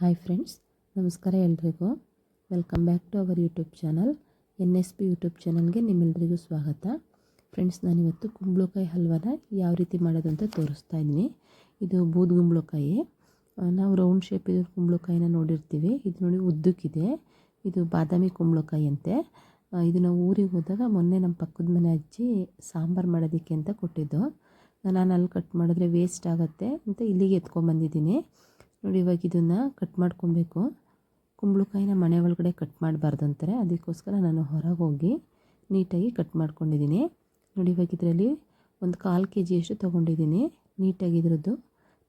Hi friends ನಮಸ್ಕಾರ ಎಲ್ರಿಗೂ. Welcome back to our YouTube channel N S P YouTube ಚಾನಲ್ಗೆ ನಿಮ್ಮೆಲ್ಲರಿಗೂ ಸ್ವಾಗತ. ಫ್ರೆಂಡ್ಸ್ ನಾನಿವತ್ತು ಕುಂಬಳಕಾಯಿ ಹಲ್ವಾನ ಯಾವ ರೀತಿ ಮಾಡೋದು ಅಂತ ತೋರಿಸ್ತಾ ಇದ್ದೀನಿ. ಇದು ಬೂದ್ ಕುಂಬಳಕಾಯಿ. ನಾವು ರೌಂಡ್ ಶೇಪ್ ಇರೋ ಕುಂಬಳಕಾಯಿನ ನೋಡಿರ್ತೀವಿ. ಇದು ನೋಡಿ ಉದ್ದಕ್ಕಿದೆ. ಇದು ಬಾದಾಮಿ ಕುಂಬಳಕಾಯಿ ಅಂತೆ ಇದು ನಾವು ಊರಿಗೆ ಹೋದಾಗ ಮೊನ್ನೆ ನಮ್ಮ ಪಕ್ಕದ ಮನೆ ಅಜ್ಜಿ ಸಾಂಬಾರು ಮಾಡೋದಕ್ಕೆ ಅಂತ ಕೊಟ್ಟಿದ್ದು. ನಾನು ಅಲ್ಲಿ ಕಟ್ ಮಾಡಿದ್ರೆ ವೇಸ್ಟ್ ಆಗುತ್ತೆ ಅಂತ ಇಲ್ಲಿಗೆ ಎತ್ಕೊಂಬಂದಿದ್ದೀನಿ ನೋಡಿ, ಇವಾಗ ಇದನ್ನು ಕಟ್ ಮಾಡ್ಕೊಬೇಕು. ಕುಂಬಳಕಾಯಿನ ಮನೆ ಒಳಗಡೆ ಕಟ್ ಮಾಡಬಾರ್ದು ಅಂತಾರೆ. ಅದಕ್ಕೋಸ್ಕರ ನಾನು ಹೊರಗೆ ಹೋಗಿ ನೀಟಾಗಿ ಕಟ್ ಮಾಡ್ಕೊಂಡಿದ್ದೀನಿ. ನೋಡಿ, ಇವಾಗ ಇದರಲ್ಲಿ ಒಂದು ಕಾಲು ಕೆ ಜಿಯಷ್ಟು ತೊಗೊಂಡಿದ್ದೀನಿ. ನೀಟಾಗಿ ಇದ್ರದ್ದು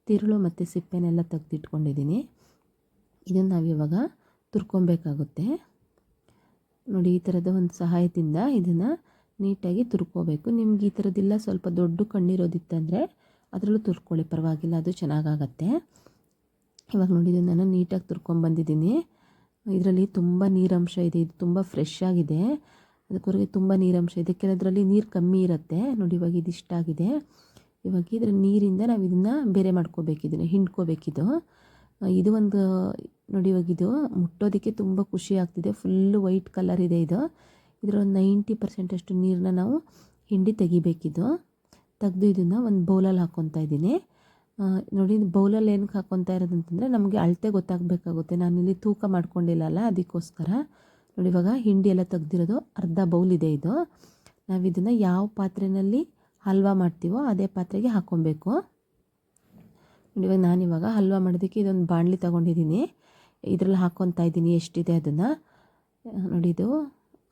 ತಿರುಳು ಮತ್ತು ಸಿಪ್ಪೆನೆಲ್ಲ ತೆಗೆದಿಟ್ಕೊಂಡಿದ್ದೀನಿ. ಇದನ್ನು ನಾವು ಇವಾಗ ತುರ್ಕೊಬೇಕಾಗುತ್ತೆ. ನೋಡಿ, ಈ ಥರದ ಒಂದು ಸಹಾಯದಿಂದ ಇದನ್ನು ನೀಟಾಗಿ ತುರ್ಕೋಬೇಕು. ನಿಮ್ಗೆ ಈ ಥರದ್ದಿಲ್ಲ ಸ್ವಲ್ಪ ದೊಡ್ಡ ಕಣ್ಣಿರೋದಿತ್ತಂದರೆ ಅದರಲ್ಲೂ ತುರ್ಕೊಳ್ಳಿ, ಪರವಾಗಿಲ್ಲ, ಅದು ಚೆನ್ನಾಗಾಗತ್ತೆ. ಇವಾಗ ನೋಡಿ ನಾನು ನೀಟಾಗಿ ತುರ್ಕೊಂಬಂದಿದ್ದೀನಿ ಇದರಲ್ಲಿ ತುಂಬ ನೀರಂಶ ಇದೆ. ಇದು ತುಂಬ ಫ್ರೆಶ್ ಆಗಿದೆ. ಅದಕ್ಕೋರಿಗೆ ತುಂಬ ನೀರಂಶ ಇದೆ. ಕೆಲವರಲ್ಲಿ ನೀರು ಕಮ್ಮಿ ಇರುತ್ತೆ. ನೋಡಿ, ಇವಾಗ ಆಗಿದೆ. ಇವಾಗ ಇದರ ನೀರಿಂದ ನಾವು ಇದನ್ನು ಬೇರೆ ಮಾಡ್ಕೋಬೇಕು. ಇದನ್ನು ಹಿಂಡ್ಕೋಬೇಕಿದು ಇದು. ಒಂದು, ನೋಡಿ, ಇವಾಗ ಇದು ಮುಟ್ಟೋದಕ್ಕೆ ತುಂಬ ಖುಷಿ ಆಗ್ತಿದೆ. ಫುಲ್ಲು ವೈಟ್ ಕಲರ್ ಇದೆ ಇದು. ಇದರ ಒಂದು ನೈಂಟಿ ಪರ್ಸೆಂಟಷ್ಟು ನೀರನ್ನ ನಾವು ಹಿಂಡಿ ತೆಗಿಬೇಕಿದು. ತೆಗೆದು ಇದನ್ನು ಒಂದು ಬೌಲಲ್ಲಿ ಹಾಕ್ಕೊತಾ ಇದ್ದೀನಿ. ನೋಡಿ ಬೌಲಲ್ಲಿ ಏನಕ್ಕೆ ಹಾಕ್ಕೊತಾ ಇರೋದು ಅಂತಂದರೆ ನಮಗೆ ಅಳತೆ ಗೊತ್ತಾಗಬೇಕಾಗುತ್ತೆ. ನಾನಿಲ್ಲಿ ತೂಕ ಮಾಡ್ಕೊಂಡಿಲ್ಲಲ್ಲ, ಅದಕ್ಕೋಸ್ಕರ. ನೋಡಿ, ಇವಾಗ ಹಿಂಡಿ ಎಲ್ಲ ತೆಗ್ದಿರೋದು ಅರ್ಧ ಬೌಲ್ ಇದೆ ಇದು. ನಾವು ಇದನ್ನು ಯಾವ ಪಾತ್ರೆಯಲ್ಲಿ ಹಲ್ವಾ ಮಾಡ್ತೀವೋ ಅದೇ ಪಾತ್ರೆಗೆ ಹಾಕ್ಕೊಬೇಕು ನೋಡಿ, ಇವಾಗ ನಾನಿವಾಗ ಹಲ್ವಾ ಮಾಡೋದಕ್ಕೆ ಇದೊಂದು ಬಾಣಲಿ ತೊಗೊಂಡಿದ್ದೀನಿ. ಇದರಲ್ಲಿ ಹಾಕ್ಕೊತಾ ಇದ್ದೀನಿ ಎಷ್ಟಿದೆ ಅದನ್ನು. ನೋಡಿ, ಇದು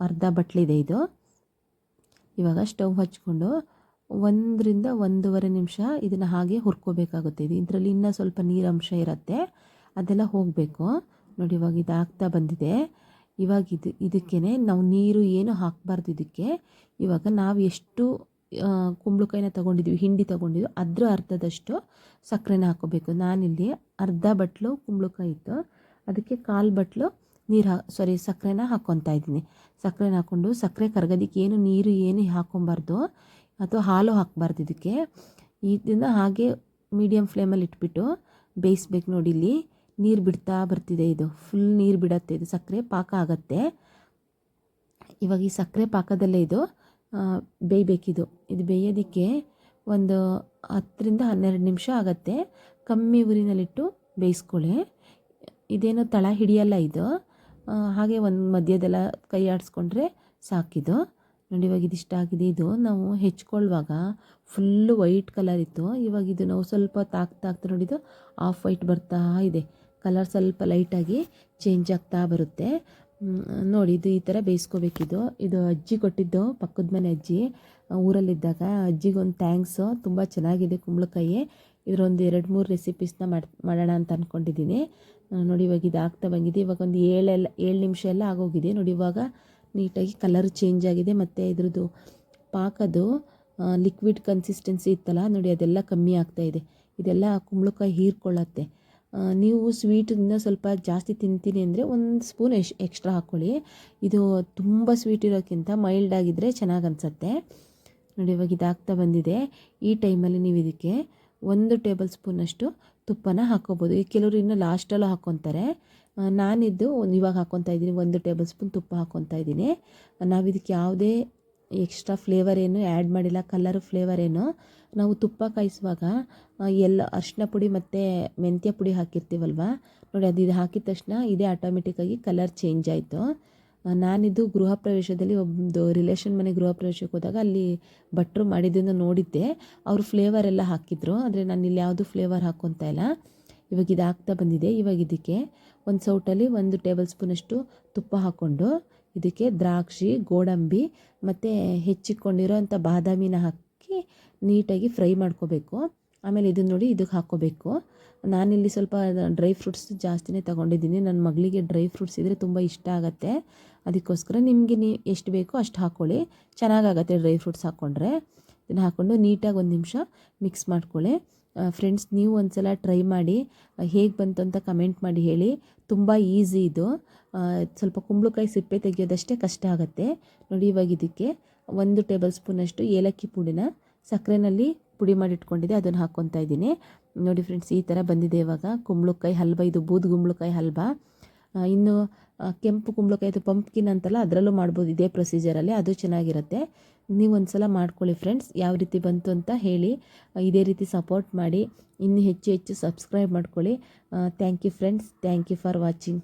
ಅರ್ಧ ಬಟ್ಲಿದೆ ಇದು. ಇವಾಗ ಸ್ಟವ್ ಹಚ್ಕೊಂಡು ಒಂದರಿಂದ ಒಂದೂವರೆ ನಿಮಿಷ ಇದನ್ನು ಹಾಗೆ ಹುರ್ಕೋಬೇಕಾಗುತ್ತೆ. ಇದು ಇದರಲ್ಲಿ ಇನ್ನೂ ಸ್ವಲ್ಪ ನೀರಂಶ ಇರುತ್ತೆ. ಅದೆಲ್ಲ ಹೋಗಬೇಕು. ನೋಡಿ, ಇವಾಗ ಇದು ಬಂದಿದೆ. ಇವಾಗ ಇದು ಇದಕ್ಕೇ ನಾವು ನೀರು ಏನು ಹಾಕಬಾರ್ದು ಇದಕ್ಕೆ. ಇವಾಗ ನಾವು ಎಷ್ಟು ಕುಂಬಳಕಾಯಿನ ತೊಗೊಂಡಿದ್ವಿ, ಹಿಂಡಿ ತೊಗೊಂಡಿದ್ವಿ, ಅದರ ಅರ್ಧದಷ್ಟು ಸಕ್ಕರೆನ ಹಾಕೋಬೇಕು ನಾನಿಲ್ಲಿ ಅರ್ಧ ಬಟ್ಲು ಕುಂಬಳಕಾಯಿ ಇತ್ತು. ಅದಕ್ಕೆ ಕಾಲು ಬಟ್ಲು ನೀರು ಹಾ ಸಾರಿ ಸಕ್ಕರೆನ ಹಾಕ್ಕೊತಾ ಇದ್ದೀನಿ. ಸಕ್ಕರೆನ ಹಾಕ್ಕೊಂಡು ಸಕ್ಕರೆ ಕರಗೋದಕ್ಕೆ ಏನು ನೀರು ಏನು ಹಾಕ್ಕೊಬಾರ್ದು. ಅಥವಾ ಹಾಲು ಹಾಕಬಾರ್ದು ಇದಕ್ಕೆ. ಇದನ್ನ ಹಾಗೆ ಮೀಡಿಯಮ್ ಫ್ಲೇಮಲ್ಲಿ ಇಟ್ಬಿಟ್ಟು ಬೇಯಿಸ್ಬೇಕು ನೋಡಿ ಇಲ್ಲಿ. ನೀರು ಬಿಡ್ತಾ ಬರ್ತಿದೆ ಇದು. ಫುಲ್ ನೀರು ಬಿಡತ್ತೆ ಇದು. ಸಕ್ಕರೆ ಪಾಕ ಆಗತ್ತೆ. ಇವಾಗ ಈ ಸಕ್ಕರೆ ಪಾಕದಲ್ಲೇ ಇದು ಬೇಯಬೇಕಿದು. ಇದು ಬೇಯೋದಕ್ಕೆ ಒಂದು ಹತ್ತರಿಂದ ಹನ್ನೆರಡು ನಿಮಿಷ ಆಗತ್ತೆ. ಕಮ್ಮಿ ಉರಿನಲ್ಲಿಟ್ಟು ಬೇಯಿಸ್ಕೊಳ್ಳಿ. ಇದೇನು ತಳ ಹಿಡಿಯಲ್ಲ ಇದು. ಹಾಗೆ ಒಂದು ಮಧ್ಯದೆಲ್ಲ ಕೈ ಆಡಿಸ್ಕೊಂಡ್ರೆ ಸಾಕಿದು. ನೋಡಿ, ಇವಾಗ ಇದಿಷ್ಟ ಆಗಿದೆ. ಇದು ನಾವು ಹೆಚ್ಕೊಳ್ಳುವಾಗ ಫುಲ್ಲು ವೈಟ್ ಕಲರ್ ಇತ್ತು. ಇವಾಗ ಇದು ನಾವು ಸ್ವಲ್ಪ ತಾಕ್ತಾ ನೋಡಿ ನೋಡಿದ್ದು ಆಫ್ ವೈಟ್ ಬರ್ತಾ ಇದೆ. ಕಲರ್ ಸ್ವಲ್ಪ ಲೈಟಾಗಿ ಚೇಂಜ್ ಆಗ್ತಾ ಬರುತ್ತೆ. ನೋಡಿ, ಇದು ಈ ಥರ ಬೇಯಿಸ್ಕೋಬೇಕಿದು ಇದು. ಅಜ್ಜಿ ಕೊಟ್ಟಿದ್ದು ಪಕ್ಕದ ಮನೆ ಅಜ್ಜಿ. ಊರಲ್ಲಿದ್ದಾಗ ಅಜ್ಜಿಗೊಂದು ಥ್ಯಾಂಕ್ಸು ತುಂಬ ಚೆನ್ನಾಗಿದೆ ಕುಂಬಳಕಾಯಿ. ಇದರೊಂದು ಎರಡು ಮೂರು ರೆಸಿಪೀಸ್ನ ಮಾಡಿ, ಮಾಡೋಣ ಅಂತ ಅಂದ್ಕೊಂಡಿದ್ದೀನಿ ನೋಡಿ, ಇವಾಗ ಇದು ಆಗ್ತಾ ಬಂದಿದೆ. ಇವಾಗ ಒಂದು ಏಳೆಲ್ಲ ಏಳು ನಿಮಿಷ ಎಲ್ಲ ಆಗೋಗಿದೆ. ನೋಡಿ, ಇವಾಗ ನೀಟಾಗಿ ಕಲರ್ ಚೇಂಜ್ ಆಗಿದೆ ಮತ್ತು ಇದ್ರದ್ದು ಪಾಕದು ಲಿಕ್ವಿಡ್ ಕನ್ಸಿಸ್ಟೆನ್ಸಿ ಇತ್ತಲ್ಲ, ನೋಡಿ ಅದೆಲ್ಲ ಕಮ್ಮಿ ಆಗ್ತಾ ಇದೆ. ಇದೆಲ್ಲ ಕುಂಬಳಕಾಯಿ ಹೀರ್ಕೊಳ್ಳತ್ತೆ. ನೀವು ಸ್ವೀಟ್ ಇನ್ನೂ ಸ್ವಲ್ಪ ಜಾಸ್ತಿ ತಿಂತೀನಿ ಅಂದರೆ ಒಂದು ಸ್ಪೂನ್ ಎಶ್ ಎಕ್ಸ್ಟ್ರಾ ಹಾಕ್ಕೊಳ್ಳಿ ಇದು ತುಂಬ ಸ್ವೀಟ್ ಇರೋಕ್ಕಿಂತ ಮೈಲ್ಡ್ ಆಗಿದ್ದರೆ ಚೆನ್ನಾಗಿ ಅನಿಸುತ್ತೆ. ನೋಡಿ ಇವಾಗ ಇದಾಗ್ತಾ ಬಂದಿದೆ. ಈ ಟೈಮಲ್ಲಿ ನೀವು ಇದಕ್ಕೆ ಒಂದು ಟೇಬಲ್ ಸ್ಪೂನಷ್ಟು ತುಪ್ಪನ ಹಾಕ್ಕೋಬೋದು ಈ ಕೆಲವರು ಇನ್ನು ಲಾಸ್ಟಲ್ಲೂ ಹಾಕ್ಕೊತಾರೆ ನಾನಿದ್ದು ಇವಾಗ ಹಾಕ್ಕೊತಾ ಇದ್ದೀನಿ. ಒಂದು ಟೇಬಲ್ ಸ್ಪೂನ್ ತುಪ್ಪ ಹಾಕ್ಕೊತಾ ಇದ್ದೀನಿ. ನಾವು ಇದಕ್ಕೆ ಯಾವುದೇ ಎಕ್ಸ್ಟ್ರಾ ಫ್ಲೇವರ್ ಏನು ಆ್ಯಡ್ ಮಾಡಿಲ್ಲ. ಕಲರ್ ಫ್ಲೇವರ್ ಏನು. ನಾವು ತುಪ್ಪ ಕಾಯಿಸುವಾಗ ಎಲ್ಲ ಅರಿಶಿನ ಪುಡಿ ಮತ್ತು ಮೆಂತ್ಯ ಪುಡಿ ಹಾಕಿರ್ತೀವಲ್ವ? ನೋಡಿ, ಅದು ಇದು ಹಾಕಿದ ತಕ್ಷಣ ಇದೇ ಆಟೋಮೆಟಿಕ್ಕಾಗಿ ಕಲರ್ ಚೇಂಜ್ ಆಯಿತು. ನಾನಿದು ಗೃಹ ಪ್ರವೇಶದಲ್ಲಿ ಒಂದು ರಿಲೇಷನ್ ಮನೆ ಗೃಹ ಪ್ರವೇಶಕ್ಕೆ ಹೋದಾಗ ಅಲ್ಲಿ ಭಟ್ರು ಮಾಡಿದ್ದನ್ನು ನೋಡಿದ್ದೆ. ಅವರು ಫ್ಲೇವರ್ ಎಲ್ಲ ಹಾಕಿದ್ರು, ಆದರೆ ನಾನು ಇಲ್ಲಿ ಯಾವುದು ಫ್ಲೇವರ್ ಹಾಕ್ಕೊತಾ ಇಲ್ಲ. ಇವಾಗ ಇದು ಆಗ್ತಾ ಬಂದಿದೆ. ಇವಾಗ ಇದಕ್ಕೆ ಒಂದು ಸೌಟಲ್ಲಿ ಒಂದು ಟೇಬಲ್ ಸ್ಪೂನಷ್ಟು ತುಪ್ಪ ಹಾಕ್ಕೊಂಡು ಇದಕ್ಕೆ ದ್ರಾಕ್ಷಿ, ಗೋಡಂಬಿ, ಮತ್ತು ಹೆಚ್ಚಿಕೊಂಡಿರೋ ಅಂಥ ಬಾದಾಮಿನ ಹಾಕಿ ನೀಟಾಗಿ ಫ್ರೈ ಮಾಡ್ಕೋಬೇಕು. ಆಮೇಲೆ ಇದನ್ನ ನೋಡಿ ಇದಕ್ಕೆ ಹಾಕ್ಕೋಬೇಕು ನಾನಿಲ್ಲಿ ಸ್ವಲ್ಪ ಡ್ರೈ ಫ್ರೂಟ್ಸ್ ಜಾಸ್ತಿನೇ ತೊಗೊಂಡಿದ್ದೀನಿ. ನನ್ನ ಮಗಳಿಗೆ ಡ್ರೈ ಫ್ರೂಟ್ಸ್ ಇದ್ದರೆ ತುಂಬ ಇಷ್ಟ ಆಗುತ್ತೆ. ಅದಕ್ಕೋಸ್ಕರ ನಿಮಗೆ ನೀ ಎಷ್ಟು ಬೇಕೋ ಅಷ್ಟು ಹಾಕ್ಕೊಳ್ಳಿ ಚೆನ್ನಾಗಾಗತ್ತೆ ಡ್ರೈ ಫ್ರೂಟ್ಸ್ ಹಾಕ್ಕೊಂಡ್ರೆ ಇದನ್ನು ಹಾಕ್ಕೊಂಡು ನೀಟಾಗಿ ಒಂದು ನಿಮಿಷ ಮಿಕ್ಸ್ ಮಾಡ್ಕೊಳ್ಳಿ. ಫ್ರೆಂಡ್ಸ್ ನೀವು ಒಂದ್ಸಲ ಟ್ರೈ ಮಾಡಿ ಹೇಗೆ ಬಂತು ಅಂತ ಕಮೆಂಟ್ ಮಾಡಿ ಹೇಳಿ. ತುಂಬ ಈಸಿ ಇದು. ಸ್ವಲ್ಪ ಕುಂಬಳಕಾಯಿ ಸಿಪ್ಪೆ ತೆಗೆಯೋದಷ್ಟೇ ಕಷ್ಟ ಆಗುತ್ತೆ. ನೋಡಿ ಇವಾಗ ಇದಕ್ಕೆ ಒಂದು ಟೇಬಲ್ ಸ್ಪೂನಷ್ಟು ಏಲಕ್ಕಿ ಪುಡಿನ ಸಕ್ಕರೆನಲ್ಲಿ ಪುಡಿ ಮಾಡಿ ಇಟ್ಕೊಂಡಿದ್ದೆ, ಅದನ್ನು ಹಾಕ್ಕೊತಾ ಇದ್ದೀನಿ. ನೋಡಿ ಫ್ರೆಂಡ್ಸ್ ಈ ಥರ ಬಂದಿದೆ ಇವಾಗ. ಕುಂಬಳಕಾಯಿ ಹಲ್ವ ಇದು ಬೂದ್ ಕುಂಬಳಕಾಯಿ ಹಲ್ವ ಇನ್ನು ಕೆಂಪು ಕುಂಬಳಕಾಯಿ, ಅದು ಪಂಪ್ಕಿನ್ ಅಂತಲ್ಲ, ಅದರಲ್ಲೂ ಮಾಡ್ಬೋದು ಇದೇ ಪ್ರೊಸೀಜರಲ್ಲಿ ಅದು ಚೆನ್ನಾಗಿರುತ್ತೆ. ನೀವು ಒಂದು ಸಲ ಮಾಡ್ಕೊಳ್ಳಿ ಫ್ರೆಂಡ್ಸ್ ಯಾವ ರೀತಿ ಬಂತು ಅಂತ ಹೇಳಿ, ಇದೇ ರೀತಿ ಸಪೋರ್ಟ್ ಮಾಡಿ, ಇನ್ನೂ ಹೆಚ್ಚು ಹೆಚ್ಚು ಸಬ್ಸ್ಕ್ರೈಬ್ ಮಾಡ್ಕೊಳ್ಳಿ. Thank you friends thank you for watching